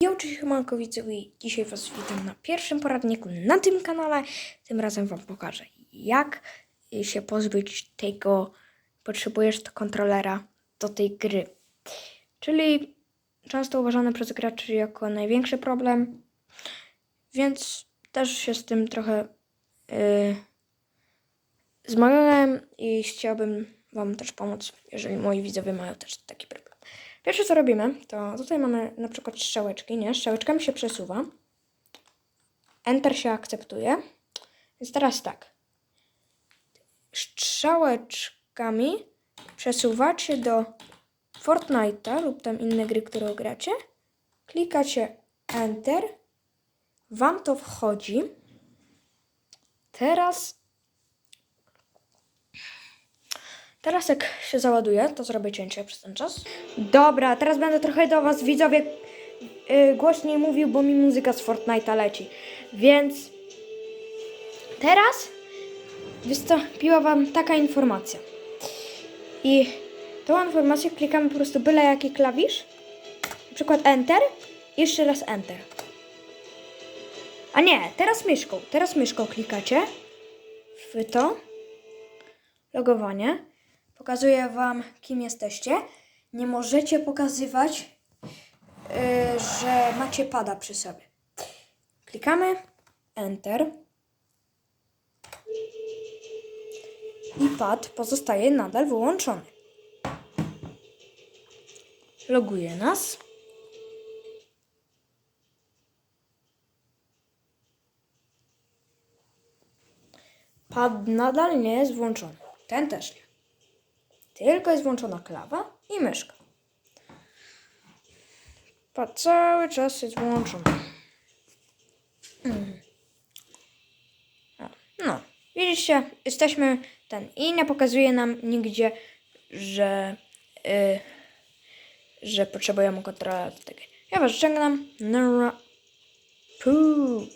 Ja cześć Siemanko widzowie, dzisiaj Was witam na pierwszym poradniku na tym kanale. Tym razem Wam pokażę, jak się pozbyć tego, potrzebujesz kontrolera do tej gry. Czyli często uważany przez graczy jako największy problem, więc też się z tym trochę yy, zmagałem i chciałbym Wam też pomóc, jeżeli moi widzowie mają też taki problem. Pierwsze co robimy, to tutaj mamy na przykład strzałeczki, nie? Strzałeczkami się przesuwa. Enter się akceptuje. Więc teraz tak. Strzałeczkami przesuwacie do Fortnite'a lub tam innej gry, którą gracie. Klikacie Enter. Wam to wchodzi. Teraz Teraz jak się załaduje, to zrobię cięcie przez ten czas. Dobra, teraz będę trochę do was widzowie yy, głośniej mówił, bo mi muzyka z Fortnite'a leci. Więc teraz wystąpiła wam taka informacja. I tą informację klikamy po prostu byle jaki klawisz. Na przykład Enter. Jeszcze raz Enter. A nie, teraz myszką. Teraz myszką klikacie w to logowanie. Pokazuję Wam, kim jesteście. Nie możecie pokazywać, yy, że macie pada przy sobie. Klikamy Enter. I pad pozostaje nadal wyłączony. Loguje nas. Pad nadal nie jest włączony. Ten też nie. Tylko jest włączona klawa i myszka. Pad cały czas jest włączony. Mm. No, widzicie, jesteśmy ten i nie pokazuje nam nigdzie, że, y, że potrzebujemy tego. Ja was żegnam. Nara. Puu.